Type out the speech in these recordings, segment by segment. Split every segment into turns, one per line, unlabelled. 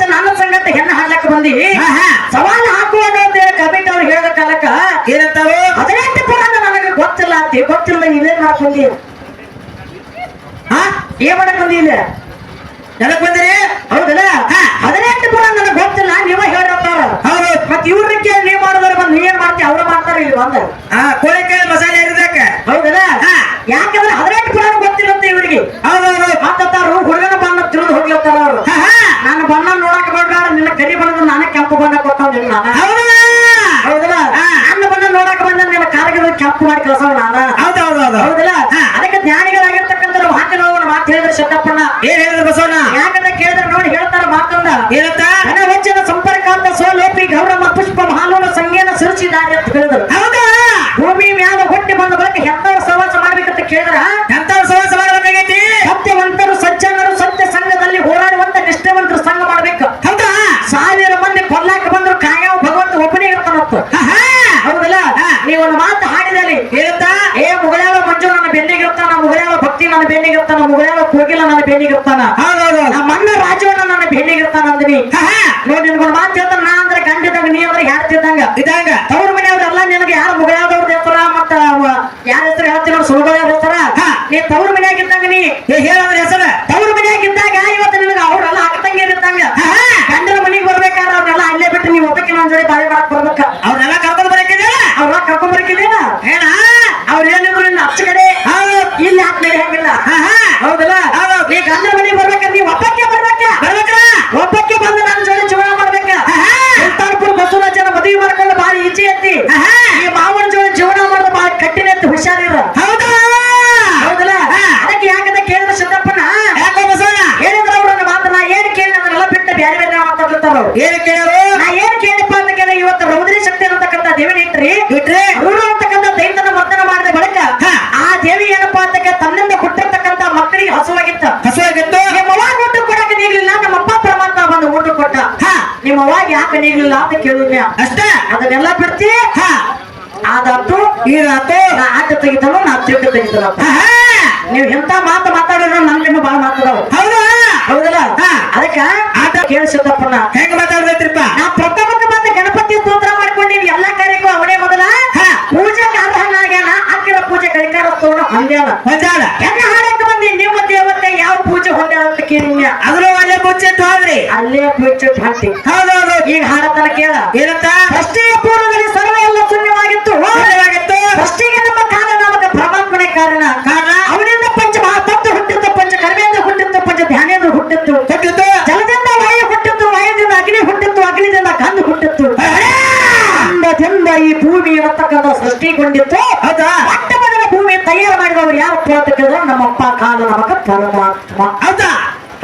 ಇವತ್ತು ನನ್ನ ಸಂಗತ ಹೆಣ್ಣು ಹಾಡ್ಲಕ್ಕ ಬಂದಿ?
ಹಾ, ಹಾ.
ಸವಾಲು ಹಾಕುವ ಅಂತ ಹೇಳಿ ಕಮಿಟಿ ಅವ್ರು ಹೇಳಿದ ಕಾಲಕ್ಕ
ಏನಂತಾವು?
ಹದಿನೆಂಟು ಪುರಾಣ ನನಗೆ ಗೊತ್ತಿಲ್ಲ ಅಂತ ಗೊತ್ತಿಲ್ಲ ಇಲ್ಲೇನ್ ಮಾಡಕ್ ಬಂದಿ? ಹಾ? ಏನ್ ಮಾಡಕ್ ಬಂದಿ ಇಲ್ಲಿ?
ನನಗ್ ಬಂದಿರಿ?
ಹೌದಲ್ಲ?
ಹಾ.
ಹದಿನೆಂಟು ಪುರಾಣ ನನಗೆ ಗೊತ್ತಿಲ್ಲ ನೀವ ಹೇಳಿರ್ತಾರ
ಹೌದು.
ಮತ್ ಇವ್ರಕ್ಕೆ ನೀವ್ ಮಾಡಿದ್ರೆ ಬಂದ್ ನೀ ಏನ್ ಮಾಡ್ತಿ ಅವ್ರ ಮಾಡ್ತಾರ ಇಲ್ಲಿ ಬಂದ.
ಹಾ ಕೋಳಿ ಕಾಯಿ ಮಸಾಲೆ ಇರ್ಬೇಕ
ಹೌದಲ್ಲ
ಹಾ.
ಯಾಕಂದ್ರೆ ಹದಿನೆಂಟು ಪುರಾಣ ಗೊತ್ತಿಲ್ಲ ಅಂತ ಇವ್ರಿಗೆ
ಹೌದೌದು
ಮಾತಾಡ್ತಾರು ಹುಡುಗನ ಬಣ್ಣ ತಿಳಿದು ಹೋಗ್ಲತ್ತಾರ ಅವ್ರು
ಹಾ, ಹಾ.
ನಾನು ಬಣ್ಣ ನೋಡಕ್ ಬೇಡ ನಿನ್ನ ಕರಿ ಬಣ್ಣದ ನಾನೇ ಕೆಂಪು ಬಣ್ಣ ಕೊಟ್ಟವ್ ನಾನು
ಹೌದಾ
ಹೌದಲ್ಲ
ಹಾ.
ನನ್ನ ಬಣ್ಣ ನೋಡಕ್ ಬಂದ ನಿನ್ನ ಕಾರ್ಗಿದ ಕೆಂಪು ಮಾಡಿ ನಾನ?
ಹೌದು
ಹೌದಲ್ಲ. ಅದಕ್ಕೆ ಜ್ಞಾನಿಗಳಾಗಿರ್ತಕ್ಕಂಥ ಹಾಕಿನ ಮಾತು ಹೇಳಿದ್ರೆ ಶಂಕಪ್ಪಣ್ಣ
ಏನ್ ಹೇಳಿದ್ರು ಬಸವಣ್ಣ?
ಯಾಕಂದ್ರೆ ಕೇಳಿದ್ರೆ ನೋಡಿ ಹೇಳ್ತಾರ ಮಾತಂದ.
ಹೆಚ್ಚಿನ
ಸಂಪರ್ಕ ಅಂತ ಸೋಲೋಪಿ ಗೌರವ ಪುಷ್ಪ ಮಹಾಲೋನ ಸಂಗೇನ ಸುರಿಸಿದ್ದಾರೆ ಅಂತ ಹೇಳಿದ್ರು.
ಹೌದಾ?
ಭೂಮಿ ಮ್ಯಾಲ ಹುಟ್ಟಿ ಬಂದ ಬಳಿಕ ಎಂತವ್ರ ಸವಾಸ ಮಾಡ್ಬೇಕಂತ ಕೇಳಿದ್ರ?
ಎಂತ ಸವಾಸ ಮಾಡ್ಬೇಕಾಗೈತಿ
ಸತ್ಯವಂತರು ಸಜ್ಜನರು ಸತ್ಯ ಸಂಘದಲ್ಲಿ ಹೋರಾಡುವಂತ ನಿಷ್ಠಾವಂತರು ಸಂಘ ಮಾಡ್ಬೇಕು
ಹೌದಾ
ಸಾವಿರ ಮಂದಿ ಕೊಲ್ಲಾಕ ಬಂದ್ರು ಕಾಯವ ಭಗವಂತ ಒಬ್ಬನೇ ಇರ್ತಾನತ್ತ
ಹಾ, ಹಾ.
ಹೌದಲ್ಲ
ಹಾ.
ನೀವು ಒಂದು ಮಾತು ಹಾಡಿದಲ್ಲಿ
ಏನಂತ
ಏ ಮುಗಳಾಳ ಮಂಜು ನನ್ನ ಬೆನ್ನಿಗಿರ್ತಾನ ಮುಗಳಾಳ ಭಕ್ತಿ ನನ್ನ ಬೆನ್ನಿಗಿರ್ತಾನ ಮುಗಳಾಳ ಕೋಗಿಲ ನನ್ನ ಬೆನ್ನಿಗಿರ್ತಾನ
ಹೌದೌದು.
ನಮ್ಮ ಅಣ್ಣ ರಾಜವಣ್ಣ ನನ್ನ ಬೆನ್ನಿಗಿರ್ತಾನ
ಅಂದ್ರಿ.
ನೋಡಿ ನಿನ್ಗೊಂದು ಮಾತು ಹೇಳ್ತಾನ ನಾ ಅಂದ್ರೆ ಗಂಡಿದ್ದಂಗ ನೀ ಅಂದ್ರೆ ಯಾರ್ತಿದ್ದಂಗ
ಇದಂಗ
ತವ್ರ ಮನೆಯವ್ರೆಲ್ಲ ನಿನಗೆ ಯಾರು ಮುಗಳಾದವ್ರ ಹೇಳ್ತಾರ? ಮತ್ತ ಯಾರ ಹೆಸರು ಹೇಳ್ತೀನಿ ಅವ್ರು ಸುಲಭ ಹೇಳ್ತಾರ?
ಹಾ.
ನೀ ತವ್ರ ಮನೆಯಾಗಿದ್ದಂಗ ನೀ.
ಏ ಹೆಸರು ಹೆಸರ?
ತವ್ರ ಮನೆಯಾಗಿದ್ದಾಗ ಇವತ್ತು ನಿನಗೆ ಅವ್ರೆಲ್ಲ ಅಕ್ಕತಂಗಿರಿದ್ದಂಗ
ಇರ್ತಂಗ.
ಗಂಡನ ಮನೆಗೆ ಬರ್ಬೇಕಾದ್ರೆ ಅವ್ರನ್ನೆಲ್ಲ ಅಲ್ಲೇ ಬಿಟ್ಟು ನೀವು ಒಬ್ಬಕ್ಕೆ ಒಂದ್ ಜೋಡಿ ಬಾಯಿ ಮಾಡಕ್ ಬರ್ಬೇಕ
ಅವ್ರನ್ನೆಲ್ಲ ಕರ್ಕೊಂಡು ಬರಕಿದೆ
ಅವ್ರೆಲ್ಲ ಕರ್ಕೊಂಡ್ ಬರ್ಕಿದೇನ
ಏನ
ಅವ್ರ ಏನಿದ್ರು ಇನ್ನು ಹಚ್ಚ ಕಡೆ
ಹೌದು
ಇಲ್ಲಿ ಹಾಕ್ ನಡೆಯಂಗಿಲ್ಲ
ಹಾ, ಹಾ.
ಹೌದಲ್ಲ
ಹೌದು.
ನೀ ಗಂಡನ ಮನೆಗೆ ಬರ್ಬೇಕಾದ್ರೆ ನೀವು ಒಬ್ಬಕ್ಕೆ ಬರ್ಬೇಕ
ಬರ್ಬೇಕ್ರ?
ಒಬ್ಬಕ್ಕೆ ಬಂದು ನನ್ನ ಜೋಡಿ ಜೀವನ ಮಾಡ್ಬೇಕ
ಆಹಾ.
ಸುಲ್ತಾನ್ಪುರ ಬಸವರಾಜನ ಮದುವೆ ಮಾಡ್ಕೊಂಡು ಬಾರಿ ಈಚೆ ಎತ್ತಿ
ಆಹಾ.
ಈ ಮಾವನ ಜೋಡಿ ಜೀವನ ಮಾಡೋದು ಬಾರಿ ಕಟ್ಟಿನ ಎತ್ತಿ ಹುಷಾರಿರ
ಹೌದಾ
ಹೌದಲ್ಲ
ಹಾ.
ಅದಕ್ಕೆ ಯಾಕಂತ ಕೇಳಿದ ಸಿದ್ದಪ್ಪನ
ಯಾಕೋ ಬಸವಣ್ಣ
ಹೇಳಿದ್ರ ಅವ್ರನ್ನ ಮಾತು ನಾ ಏನ್ ಕೇಳಿ ಅದನ್ನೆಲ್ಲ ಬಿಟ್ಟು ಬೇರೆ ಬೇರೆ ಮಾತಾಡ್ತಾರ ಅವ್ರು
ಏನ್ ಕೇಳರು
ನಾ ಏನ್ ಕೇಳಿಪ್ಪ ಅಂತ ಕೇಳಿ ಇವತ್ತು ರೌದ್ರಿ ಶಕ್ತಿ ಅನ್ನತಕ್ಕಂಥ ದೇವಿನ ಇಟ್ರಿ
ಬಿಟ್ರೆ
ರೂಢ ಅಂತಕ್ಕಂಥ ದೈತನ ಮರ್ದನ ಮಾಡಿದ ಬಳಿಕ
ಹಾ.
ಆ ದೇವಿ ಏನಪ್ಪಾ ಅಂತ ಕೇಳಿ ತನ್ನಿಂದ ಹುಟ್ಟಿರ್ತಕ್ಕಂಥ ಮಕ್ಕಳಿಗೆ ಹಸುವಾಗಿತ್ತ
ಹಸುವಾಗಿತ್ತು
ನಿಮ್ಮ ಅವಾಗ ಊಟ ಕೊಡಕ್ಕೆ ನೀಗ್ಲಿಲ್ಲ ನಮ್ಮ ಅಪ್ಪ ಪರಮಾತ್ಮ ಬಂದು ಊಟ ಕೊಟ್ಟ
ಹಾ.
ಅವಾಗ ಯಾಕೆ ನೀಗ್ಲಿಲ್ಲ ಅಂತ ಕೇಳಿದ್ನ
ಅಷ್ಟ?
ಅದನ್ನೆಲ್ಲ ಬಿಡ್ತಿ.
ಹಾ.
ಆದಾತು
ಇದಾತು
ನಾ ಆಟ ತೆಗಿತಾನೋ ನಾ ತಿರುಗ
ತೆಗಿತಾನ.
ನೀವು ಎಂತ ಮಾತು ಮಾತಾಡಿದ್ರೆ ನನ್ಗಿನ್ನು ಬಾಳ ಮಾತಾಡವು
ಹೌದಾ?
ಹೌದಲ್ಲ. ಅದಕ್ಕ ಆಟ ಕೇಳಿಸಿದ್ದಪ್ಪನ
ಹೆಂಗ್ ಮಾತಾಡ್ಬೇಕ್ರಿಪ್ಪ?
ನಾ ಪ್ರಥಮಕ್ಕೆ ಬಂದು ಗಣಪತಿ ಸ್ತೋತ್ರ ಮಾಡ್ಕೊಂಡಿನಿ ಎಲ್ಲಾ ಕಾರ್ಯಕ್ಕೂ ಅವನೇ ಮೊದಲ. ಪೂಜೆಗೆ ಅರ್ಹನಾಗ್ಯಾನ ಹಾಕಿರ ಪೂಜೆ ಕೈಕಾರ ತೋಣ ಹೊಂದ್ಯಾಳ
ಹೊಂದ್ಯಾಳ?
ಹೆಂಗ ಹಾಡಕ್ಕೆ ಬಂದಿ ನಿಮ್ಮ ದೇವತೆ ಯಾವ ಪೂಜೆ ಹೊಂದ್ಯಾಳ ಅಂತ ಕೇಳಿನ್ಯ
ಅದ್ರ ಅಲ್ಲೇ ಮುಚ್ಚಿಟ್ಟು ಹೋದ್ರಿ
ಅಲ್ಲೇ ಮುಚ್ಚಿಟ್ಟು ಹಾಕಿ.
ಹೌದೌದು.
ಈ ಹಾಡತನ ಕೇಳ.
ಏನಂತ
ಅಷ್ಟೇ ಪೂರ್ವದಲ್ಲಿ ಸರ್ವ ಎಲ್ಲ ಶೂನ್ಯವಾಗಿತ್ತು.
ಶೂನ್ಯವಾಗಿತ್ತು.
ನಮ್ಮ ಕಾರಣ ನಮಗೆ ಪರಮಾತ್ಮನೆ ಕಾರಣ.
ಕಾರಣ?
ಅವನಿಂದ ಪಂಚ ಮಹಾತತ್ವ ಹುಟ್ಟಿತ್ತು ಪಂಚ ಕರ್ಮೇಂದ್ರ ಹುಟ್ಟಿತ್ತು ಪಂಚ ಧ್ಯಾನೇಂದ್ರ ಹುಟ್ಟಿತ್ತು.
ಹುಟ್ಟಿತ್ತು.
ಜಲದಿಂದ ವಾಯು ಹುಟ್ಟಿತ್ತು ವಾಯುದಿಂದ ಅಗ್ನಿ ಹುಟ್ಟಿತ್ತು ಅಗ್ನಿದಿಂದ ಗಂಧ ಹುಟ್ಟಿತ್ತು. ಅಂದದಿಂದ ಈ ಭೂಮಿ ಇರತಕ್ಕಂಥ ಸೃಷ್ಟಿಗೊಂಡಿತ್ತು.
ಹೌದಾ?
ಮೊಟ್ಟ ಮೊದಲ ಭೂಮಿ ತಯಾರು ಮಾಡಿದವರು ಯಾರು ಕೇಳಿದ್ರೆ ನಮ್ಮಪ್ಪ ಕಾಲ ನಮಗ ಪರಮಾತ್ಮ.
ಹೌದಾ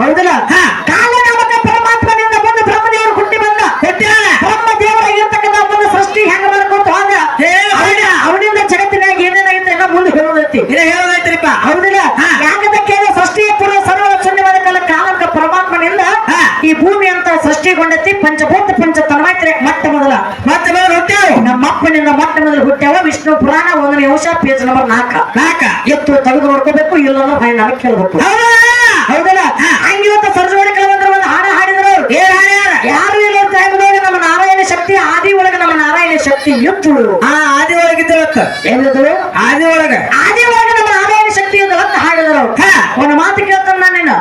ಹೌದಲ್ಲ
ಹಾ.
ಕಾಲ ನಮಕ ಪರಮಾತ್ಮನಿಂದ ಬಂದು ಬ್ರಹ್ಮದೇವರು ಹುಟ್ಟಿ ಬಂದ
ಕೊಟ್ಟಾಳ
ಬ್ರಹ್ಮ ದೇವರಾಗಿರ್ತಕ್ಕಂಥ ಒಂದು ಸೃಷ್ಟಿ ಹೆಂಗ ಮಾಡ್ಕೊಂತ ಹೋದ
ಹೇ, ಹೌದ.
ಅವನಿಂದ ಜಗತ್ತಿನಾಗ ಏನೇನಾಗಿತ್ತು ಎಲ್ಲ ಮುಂದೆ ಹೇಳೋದೈತಿ
ಇದ ಹೇಳೋದೈತ್ರಿಪ್ಪ
ಹೌದಿಲ್ಲ
ಹಾ.
ಯಾಕಂತ ಕೇಳಿ ಸೃಷ್ಟಿಯ ಪೂರ್ವ ಸರ್ವ ಶೂನ್ಯವಾದ ಕಾಲ ಕಾಲಕ ಪರಮಾತ್ಮನಿಂದ
ಹಾ.
ಈ ಭೂಮಿ ಅಂತ ಸೃಷ್ಟಿಗೊಂಡೈತಿ ಪಂಚಭೂತ ಪಂಚ ತನ್ಮಾತ್ರೆ ಮೊಟ್ಟ ಮೊದಲ
ಮತ್ತೆ ಮೇಲೆ ಹುಟ್ಟ್ಯಾವ
ನಮ್ಮ ಅಪ್ಪನಿಂದ ಮೊಟ್ಟ ಮೊದಲು ಹುಟ್ಟ್ಯಾವ ವಿಷ್ಣು ಪುರಾಣ ಒಂದನೇ ಅಂಶ ಪೇಜ್ ನಂಬರ್ ನಾಲ್ಕ
ನಾಕ
ಎತ್ತು ತೆಗೆದು ನೋಡ್ಕೋಬೇಕು ಇಲ್ಲ ಭಯ ನನಗೆ ಕೇಳಬೇಕು.
ಹೌದಾ?
ಹೌದಲ್ಲ? ಹಂಗಿವತ್ತ ಸರ್ಜೋಡಿ ಕೆಲವಂದ್ರೆ ಒಂದು ಹಾಡ ಹಾಡಿದ್ರು. ಯಾರು ಇಲ್ಲ ಟೈಮ್ದಾಗ ನಮ್ಮ ನಾರಾಯಣ ಶಕ್ತಿ ಆದಿ ಒಳಗೆ ನಮ್ಮ ನಾರಾಯಣ ಶಕ್ತಿ ಇತ್ತು.
ಆ ಆದಿ ಒಳಗಿದ್ದವತ್ತ
ಏನಿದ್ರು
ಆದಿ ಒಳಗ.
ಆದಿ ಒಳಗೆ ನಮ್ಮ ನಾರಾಯಣ ಶಕ್ತಿ ಅಂತ ಹಾಡಿದ್ರು. ಒಂದು ಮಾತು ಕೇಳ್ತಾನ ನಾನು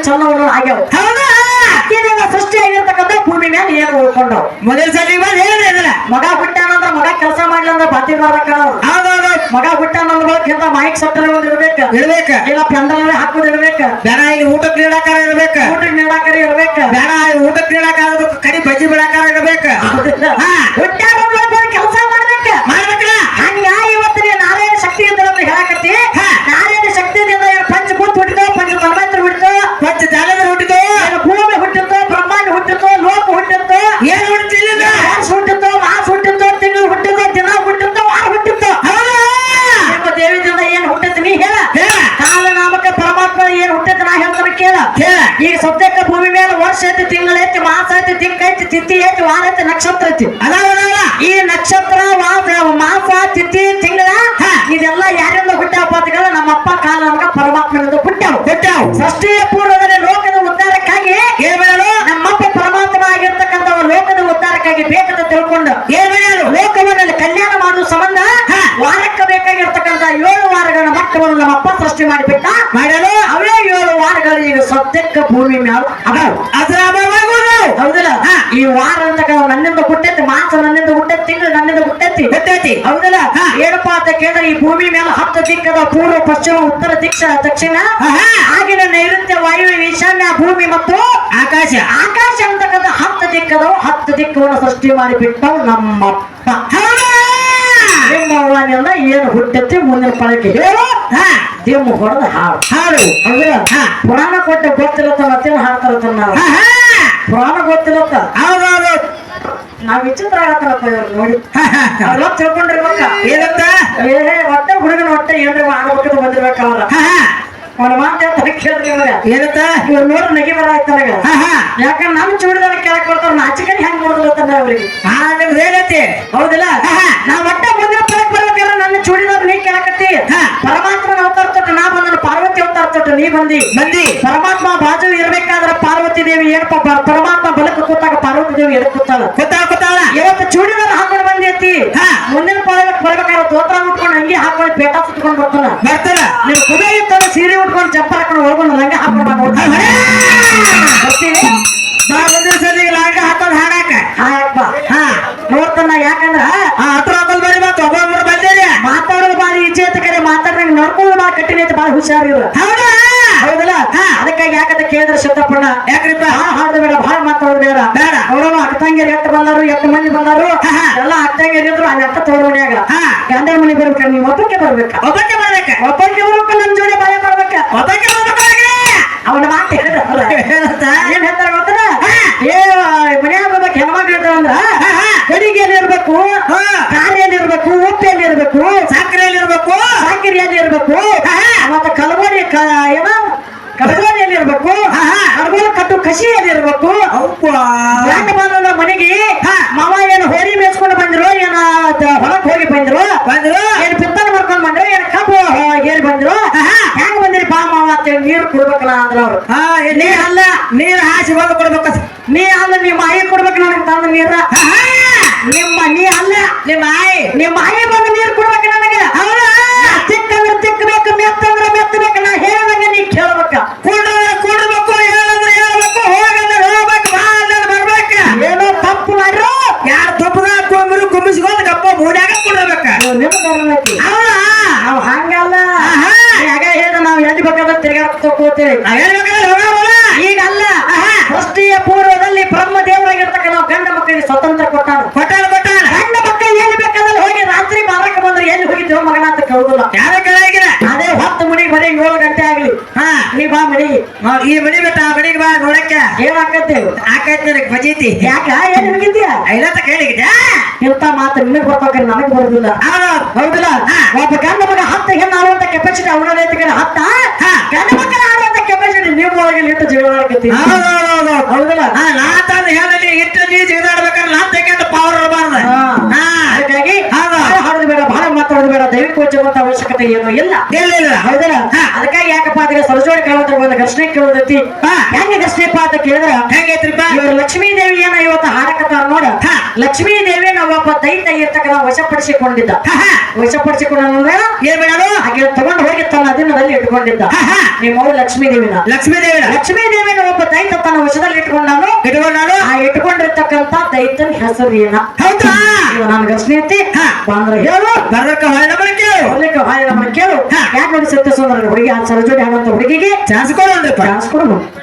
ಮುಂದೆ ಆಗ್ಯಾವ. ಇದೀಗ ಸೃಷ್ಟಿ ಆಗಿರ್ತಕ್ಕಂಥ ಭೂಮಿ ಮೇಲೆ ಏನು ಉಳ್ಕೊಂಡವ್?
ಮೊದಲ ಸಲ ಬಂದ್ ಹೇಳಿದ್ರಲ್ಲ
ಮಗ ಹುಟ್ಟಾನಂದ್ರ ಮಗ ಕೆಲಸ ಮಾಡ್ಲಂದ್ರ ಅಂದ್ರೆ ಬಾತಿ
ಹೌದೌದು
ಮಗ ಹುಟ್ಟಾನಂದ್ರ ಮೈಕ್ ಸಟ್ಟರ್ ಒಂದ್ ಇರ್ಬೇಕು.
ಇರ್ಬೇಕ.
ಇಲ್ಲ ಪೆಂಡಲ್ ಹಾಕೋದು ಇರ್ಬೇಕು.
ಬೇಡ ಇಲ್ಲಿ ಊಟ ಕ್ರೀಡಾಕಾರ ಇರ್ಬೇಕು.
ಊಟ ಕ್ರೀಡಾಕಾರ ಇರ್ಬೇಕು.
ಬೇಡ ಊಟ ಕ್ರೀಡಾಕಾರ ಕಡಿ ಬಜ್ಜಿ ಬಿಡಾಕಾರ ಇರ್ಬೇಕು. ಹಾ.
ಹುಟ್ಟಾನಂದ್ರ ಕೆಲಸ ಮಾಡ್ಬೇಕು
ಮಾಡ್ಬೇಕಲ್ಲ
ಹಂಗ ಇವತ್ತು ನೀ ನಾರಾಯಣ ಶಕ್ತಿ ಅಂತ ಹೇಳಕತ್ತಿ
ಹಾ.
ನಾರಾಯಣ ಶಕ್ತಿಯಿಂದ ಏನು ಪಂಚಭೂತ ಹುಟ್ಟಿದೋ ಪಂಚ ತನ್ಮಾತ್ರ ಹುಟ್ಟಿದೋ
ಮತ್ತೆ ಜಾಲದ ಹುಟ್ಟಿದ್ದು
ಏನು
ಹೇಳ.
ಈಗ ಸದ್ಯಕ್ಕೆ ಭೂಮಿ ಮೇಲೆ ವರ್ಷ ಐತಿ ತಿಂಗಳ ಐತಿ ಮಾಸ ಐತಿ ತಿಂಕ ಐತಿ ತಿಥಿ ಐತಿ ವಾರ ಐತಿ ನಕ್ಷತ್ರ ಐತಿ.
ಅದಾವ
ಈ ನಕ್ಷತ್ರ ಮಾಸ ತಿಥಿ ತಿಂಗಳ. ಇದೆಲ್ಲ ಯಾರಿಂದ ಹುಟ್ಟಾವ ಅಂತಂದ್ರೆ ನಮ್ಮಪ್ಪ ಕಾಲ ನಮಗ ಪರಮಾತ್ಮನಿಂದ ಹುಟ್ಟಾವ್
ಹುಟ್ಟಾವ್
ಸೃಷ್ಟಿಯ ಪೂರ್ವದಲ್ಲಿ ಲೋಕದ ಉದ್ಧಾರಕ್ಕಾಗಿ ನಮ್ಮಪ್ಪ ಪರಮಾತ್ಮ ಆಗಿರ್ತಕ್ಕಂಥ ಲೋಕದ ಉದ್ಧಾರಕ್ಕಾಗಿ ಬೇಕಂತ ತಿಳ್ಕೊಂಡು
ಏನ್ ಮಾಡ್ಯಾಳು
ಲೋಕವನ್ನಲ್ಲಿ ಕಲ್ಯಾಣ ಮಾಡುವ ಸಂಬಂಧ. ವಾರಕ್ಕೆ ಬೇಕಾಗಿರ್ತಕ್ಕಂಥ ಏಳು ವಾರಗಳ ಮಕ್ಕಳನ್ನು ನಮ್ಮಪ್ಪ ಸೃಷ್ಟಿ ಮಾಡಿಬಿಟ್ಟ.
ಮಾಡಲು.
ಅವೇ ಏಳು ವಾರಗಳು ಈಗ ಸದ್ಯಕ್ಕ ಭೂಮಿ ಮ್ಯಾಲ ಅದಾವ
ಅದ್ರ ಅಬ್ಬಾಗುದು
ಹೌದಿಲ್ಲ? ಈ ವಾರ ಅಂತ ನನ್ನಿಂದ ಹುಟ್ಟೈತಿ ಮಾಸ ನನ್ನಿಂದ ಹುಟ್ಟೈತಿ ತಿಂಗಳು ನನ್ನಿಂದ ಹುಟ್ಟೈತಿ.
ಹೆತ್ತೈತಿ
ಹೌದಿಲ್ಲ? ಏನಪ್ಪ ಅಂತ ಕೇಳಿದ್ರೆ ಈ ಭೂಮಿ ಮೇಲೆ ಹತ್ತು ದಿಕ್ಕದ ಪೂರ್ವ ಪಶ್ಚಿಮ ಉತ್ತರ ದಿಕ್ಷ ದಕ್ಷಿಣ. ಆಗಿನ ನೈಋತ್ಯ ವಾಯು ಈಶಾನ್ಯ ಭೂಮಿ ಮತ್ತು
ಆಕಾಶ.
ಆಕಾಶ ಅಂತಕ್ಕಂಥ ಹತ್ತು ದಿಕ್ಕದ ಹತ್ತು ದಿಕ್ಕವನ್ನು ಸೃಷ್ಟಿ ಮಾಡಿಬಿಟ್ಟವು ನಮ್ಮಪ್ಪ? ನಿಮ್ಮ ಏನು ಹುಟ್ಟೈತಿ ಮುಂದಿನ ಪಳಕ್ಕೆ ಹೇಳು. ದಿಮ್ಮ ಹೊಡೆದ ಹಾಡು.
ಹಾಡು? ಅಂದ್ರೆ.
ಪುರಾಣ ಕೊಟ್ಟು ಗೊತ್ತಿರತ್ತ ಅಂತೇಳಿ ಹಾಡ್ತಾರತ್ತ ನಾವು. ಪುರಾಣ ಗೊತ್ತಿರತ್ತ?
ಹೌದೌದು.
ನಾವ್ ವಿಚಿತ್ರ ಆಗತ್ತಲ್ಲಪ್ಪ ಇವ್ರು ನೋಡಿ. ಅವ್ರೆಲ್ಲ ತಿಳ್ಕೊಂಡಿರ್ಬೇಕ?
ಏನಂತ?
ಏ ಒಟ್ಟ ಹುಡುಗನ ಒಟ್ಟ ಏನ್ರಿ ಮಾಡ್ಬೇಕಂತ ಬಂದಿರ್ಬೇಕ ಅವ್ರ? ಮಾತು
ಏನಂತ?
ಇವ್ರು ನೋಡಿ ನಗಿ ಬರ. ಯಾಕಂದ್ರೆ ನಮ್ ಚೂಡಿದಾರ ಕೆಳಕ್ ಬರ್ತಾರ ನಾಚಿಕೆ ಹೆಂಗ್ ಅವ್ರಿಗೆ.
ಏನೈತಿ?
ಹೌದಿಲ್ಲ?
ಹಾ, ಹಾ.
ನಾ ಒಟ್ಟ ಮುಂದಿನ ಬರ್ಬೇಕಾದ್ರೆ ನನ್ನ ಚೂಡಿದಾರ ನೀ ಕೇಳಕತ್ತಿ. ಪರಮಾತ್ಮನ ಅವತಾರ ತೊಟ್ಟು ನಾ ಬಂದನು ಪಾರ್ವತಿ ಅವತಾರ ತೊಟ್ಟು ನೀ ಬಂದಿ.
ಬಂದಿ.
ಪರಮಾತ್ಮ ಬಾಜು ಇರ್ಬೇಕಾದ್ರೆ ಪಾರ್ವತಿ ದೇವಿ ಏನಪ್ಪ ಪರ- ಪರಮಾತ್ಮ ಬಲಕ್ಕೆ ಕೂತಾಗ ಪಾರ್ವತಿ ದೇವಿ ಎದಕ್ ಕೂತಾಳ?
ಗೊತ್ತಾಳ ಗೊತ್ತಾಳ
ಇವತ್ತು ಚೂಡಿದಾರ ಹಾಕೊಂಡು ಬಂದೈತಿ. ಮುಂದಿನ ಪರಕ್ಕೆ ಬರ್ಬೇಕಾದ್ರೆ ತೋತ್ರ ಉಟ್ಕೊಂಡು ಹಂಗೆ ಹಾಕೊಂಡು ಪೇಟ ಸುತ್ಕೊಂಡು ಬರ್ತಾನ
ಬರ್ತಾನ
ನೀವು ಕುದೇ ಇತ್ತಂದ್ರೆ ಸೀರೆ ಉಟ್ಕೊಂಡು ಚಪ್ಪರ್ ಹಾಕೊಂಡು ಒಳಗೊಂಡು ಹಂಗೆ ಹಾಕೊಂಡು ಬಾ ನೋಡ್ತಾನ. ಬರ್ತೀನಿ
ಬಾ ಬಂದ್ರೆ ಸರಿ ಲಾಂಗ ಹಾಕೊಂಡ್ ಹಾಡಾಕ
ಹಾಯಪ್ಪ
ಹಾ
ನೋಡ್ತಾನ ಯಾಕಂದ್ರ
ಹಾ ಹತ್ರ ಹಾಕೊಂಡ್ ಬರಿ ಮತ್ತ ಒಬ್ಬೊಬ್ರು ಬಂದಿರಿ
ಮಾತಾಡೋದು ಬಾರಿ ಈಚೆ ಅಂತ ಕರೆ ಮಾತಾಡ್ದಂಗ ನಡ್ಕೊಳ್ಳೋದು ಬಾಳ
ಹೌದಾ?
ಹೌದಲ್ಲ? ಅದಕ್ಕಾಗಿ ಯಾಕಂತ ಕೇಳಿದ್ರೆ ಸಿದ್ದಪ್ಪಣ್ಣ?
ಯಾಕ್ರಿಪ್ಪ?
ಹಾ ಹಾಡೋದು ಬೇಡ ಭಾಳ ಮಾತಾಡೋದು ಬೇಡ.
ಬೇಡ.
ಅವನು ಅಕ್ಕಂಗಿಯರು ಎತ್ತ ಬಂದಾರು ಎಷ್ಟು ಮಂದಿ ಬಂದಾರು. ಎಲ್ಲ ಅಕ್ಕಂಗಿಯರು ಇದ್ರು ಅಲ್ಲಿ ಅಕ್ಕ ತೋರ್ ಮನ್ಯಾಗ
ಹಾ.
ಗಂಡ ಮನೆ ಬರ್ಬೇಕು? ನೀವು ಒಬ್ಬಕ್ಕೆ ಬರ್ಬೇಕು?
ಒಬ್ಬಕ್ಕೆ ಬರ್ಬೇಕು?
ಒಬ್ಬಕ್ಕೆ ಬರ್ಬೇಕು ನಮ್ ಜೋಡಿ ಬಾಯ ಬರ್ಬೇಕ?
ಒಬ್ಬಕ್ಕೆ
ಅವನ ಮಾತು
ಏನಂತ
ಏನ್ ಹೇಳ್ತಾರ ಗೊತ್ತದ
ಹಾ.
ಏ ಮನ್ಯಾಗ ಬರ್ಬೇಕು ಹೆಣ್ಮಕ್ಳು
ಹಾ.
ಗಡಿಗೆ ಏನಿರ್ಬೇಕು
ಹಾ.
ಏನಿರ್ಬೇಕು ಇರ್ಬೇಕು ಉಪ್ಪು ಇರ್ಬೇಕು
ಸಕ್ಕರೆಯಲ್ಲಿ ಇರ್ಬೇಕು
ಸಾಕಿರಿ ಇರ್ಬೇಕು
ಹಾ.
ಮತ್ತೆ ಕಲಬರಿ ಏನ ಕಲಬರಿಯಲ್ಲಿ ಇರ್ಬೇಕು
ಹಾ, ಹಾ.
ಕರ್ಗೋಲ ಕಟ್ಟು ಕಸಿಯಲ್ಲಿ ಇರ್ಬೇಕು
ಅವ್ವ.
ಗಂಡ ಬಂದ ಮನೆಗೆ
ಹಾ.
ಮಾವ ಏನು ಹೋರಿ ಮೇಯಿಸ್ಕೊಂಡು ಬಂದ್ರು ಏನ ದ- ಹೊಲಕ್ ಹೋಗಿ ಬಂದ್ರು
ಬಂದ್ರು
ಏನ್ ಬಿತ್ತನೆ ಮಾಡ್ಕೊಂಡ್ ಬಂದ್ರು ಏನ್ ಕಬ್ಬು ಹೋ- ಏರಿ ಬಂದ್ರು
ಆಹಾ.
ಹೆಂಗ್ ಬಂದಿರಿ ಅಂತೇಳಿ ನೀರು ಕೊಡ್ಬೇಕಲ್ಲ ಅಂದ್ರ ಅವ್ರು.
ಹಾ ನೀ ಅಲ್ಲ ನೀರ್ ಹಾಸಿ ಬಂದು ಕೊಡ್ಬೇಕು.
ನೀ ಅಲ್ಲ ನಿಮ್ಮ ಆಯಿ ಕೊಡ್ಬೇಕು ನನಗೆ ತಂದ ನೀರ. ನಿಮ್ಮ ನೀ ಅಲ್ಲ
ನಿಮ್ಮ ಆಯಿ.
ನಿಮ್ಮ ಆಯಿ ಬಂದು ನೀರು ಕೊಡ್ಬೇಕು ನನಗೆ. ತಿಕ್ಕಂದ್ರೆ ತಿಕ್ಕಬೇಕು ಮೆತ್ತಂದ್ರೆ ಮೆತ್ತಬೇಕು. ನಾ ಹೇಳ್ದಂಗೆ ನೀ ಕೇಳ್ಬೇಕ
ಕುಡ್ರ ಕುಡ್ಬೇಕು ಹೇಳಂದ್ರೆ ಹೇಳ್ಬೇಕು ಹೋಗಂದ್ರೆ ಹೋಗ್ಬೇಕು ಬಾ ಅಂದ್ರೆ ಬರ್ಬೇಕ
ಏನೋ ತಪ್ಪು ಮಾಡ್ರು
ಯಾರು ತಪ್ಪದಾಗ ಕೊಂಬರು ಕುಂಬಿಸ್ಕೊಂಡು ಗಪ್ಪ ಮೂಡ್ಯಾಗ ಕುಡ್ಬೇಕ
ನಿಮ್ಮ ಗರ್ವೈತಿ
ಹೌದಾ
ನಾವು ಹಂಗಲ್ಲ
ಆಹಾ.
ಯಾಗ ಹೇಳಿದ ನಾವು ಎಲ್ಲಿ ಬೇಕಾದ್ರೆ ತಿರುಗಾಡ್ತಾ ಹೋಗ್ತೇವೆ
ನಾವ್ ಹೇಳ್ಬೇಕಾದ್ರೆ ಹೋಗಲ್ಲ
ಈಗ ಅಲ್ಲ
ಆಹಾ.
ಸೃಷ್ಟಿಯ ಪೂರ್ವದಲ್ಲಿ ಬ್ರಹ್ಮ ದೇವರಾಗಿರ್ತಕ್ಕ ನಾವು ಗಂಡ ಮಕ್ಕಳಿಗೆ ಸ್ವತಂತ್ರ ಕೊಟ್ಟಾನು.
ಕೊಟ್ಟಾಳ ಕೊಟ್ಟಾಳ.
ಗಂಡ ಮಕ್ಕಳು ಎಲ್ಲಿ ಬೇಕಾದಲ್ಲಿ ಹೋಗಿ ರಾತ್ರಿ ಬಾರಕ್ಕೆ ಬಂದ್ರೆ ಎಲ್ಲಿ ಹೋಗಿದ್ದೇವ ಮಗನ ಅಂತ ಕೇಳುದಿಲ್ಲ.
ಯಾರ ಕೆಳಗಿಲ್ಲ
ಅದೇ ಹತ್ತು ಮಣಿಗೆ ಬರೀ ಏಳು ಗಂಟೆ ಆಗ್ಲಿ.
ಹಾ.
ನೀ ಬಾ ಮನೆಗೆ
ಈ ಮಣಿ ಬಿಟ್ಟ ಆ ಮಣಿಗೆ ಬಾ ನೋಡಕ್ಕೆ.
ಏನಾಕತ್ತೆ
ಆಕೈತಿ ನನಗೆ ಬಜೀತಿ
ಯಾಕ? ಎಲ್ಲಿ ಹೋಗಿದ್ಯಾ
ಐದತ್ತ ಕೇಳಿಗಿದ್ದ
ಇಂಥ ಮಾತು ನಿನಗೆ ಬರ್ಬೇಕಾದ್ರೆ ನನಗೆ ಬರುದಿಲ್ಲ. ಹೌದಿಲ್ಲ. ಒಬ್ಬ ಗಂಡ ಮಗ ಹತ್ತು ಹೆಣ್ಣು ಆಡುವಂತ ಕೆಪಾಸಿಟಿ ಅವನ ರೈತಗೆ ಹತ್ತ?
ಹಾ.
ಗಂಡ ಮಕ್ಕಳ ಆಡುವಂತ ಕೆಪಾಸಿಟಿ ನಿಮ್ಮ ಒಳಗೆ ಇಟ್ಟು ಜೀವನ ಹೌದಿಲ್ಲ?
ನಾ ತಾನು ಹೇಳಲಿ ಇಟ್ಟು ನೀ ಜಿಗಾಡ್ಬೇಕಾದ್ರೆ ನಾ ತೆಗೆದು ಪವರ್ ಇರಬಾರ್ದು
ಹಾ.
ಹಾ
ಹಾಗಾಗಿ
ಹೌದು.
ಬಹಳ ಹಾಡೋದು ಬೇಡ ಬಹಳ ಮಾತಾಡೋದು ಬೇಡ ದೈವಿಕ ವಚನದ ಅವಶ್ಯಕತೆ ಏನು ಇಲ್ಲ ಹೌದಲ್ಲ. ಅದಕ್ಕಾಗಿ ಯಾಕಪ್ಪ ಅಂದ್ರೆ ಸರಸ್ವತಿ ಕಾಲದ ಘರ್ಷಣೆ ಕೇಳೋದೈತಿ?
ಹಾ.
ಹೆಂಗ ಘರ್ಷಣೆಪ್ಪ ಅಂತ ಕೇಳಿದ್ರ?
ಹೆಂಗೈತ್ರಿಪ್ಪ
ಇವರು ಲಕ್ಷ್ಮೀ ದೇವಿಯನ್ನ ಇವತ್ತು ಹಾಡಕತ್ತಾರ ನೋಡ. ಲಕ್ಷ್ಮೀ ದೇವಿ ಒಬ್ಬ ದೈತ ಇರ್ತಕ್ಕಂಥ ವಶಪಡಿಸಿಕೊಂಡಿದ್ದ. ವಶಪಡಿಸಿಕೊಂಡ
ಏನ್
ಹಾಗೆ ತಗೊಂಡು ಹೋಗಿ ತನ್ನ ಅಧೀನದಲ್ಲಿ ಇಟ್ಕೊಂಡಿದ್ದ.
ಹಾ, ಹಾ.
ನಿಮ್ಮ ಲಕ್ಷ್ಮೀ ದೇವಿನ
ಲಕ್ಷ್ಮೀ ದೇವಿ
ಲಕ್ಷ್ಮೀ ದೇವಿನ ಒಬ್ಬ ದೈತ ತನ್ನ ವಶದಲ್ಲಿ ಇಟ್ಕೊಂಡಾನು.
ಇಟ್ಕೊಂಡಿರ್ತಕ್ಕಂತ
ಆ ಇಟ್ಕೊಂಡಿರ್ತಕ್ಕಂಥ ದೈತನ ಹೆಸರು ಏನ.
ಹೌದಾ?
ನಾನು ಘರ್ಷಣೆ ಐತಿ. ಬಂದ್ರೆ ಹೇಳು.
ಬರ್ಬೇಕ ಹೊಳ್ಳ ಕೇಳು.
ಬರ್ಲಿಕ್ಕೆ ಹಾಯ್ ನಮ್ಮನ್ನ ಕೇಳು. ಯಾಕೆ ನೋಡಿ ಸತ್ಯ ಸುಂದರ ಹುಡುಗಿ ಆ ಸರಜೋಡಿ ಹಾಡುವಂತ ಹುಡುಗಿಗೆ?
ಚಾನ್ಸ್ ಕೊಡೋಣಪ್ಪ
ಚಾನ್ಸ್ ಕೊಡು.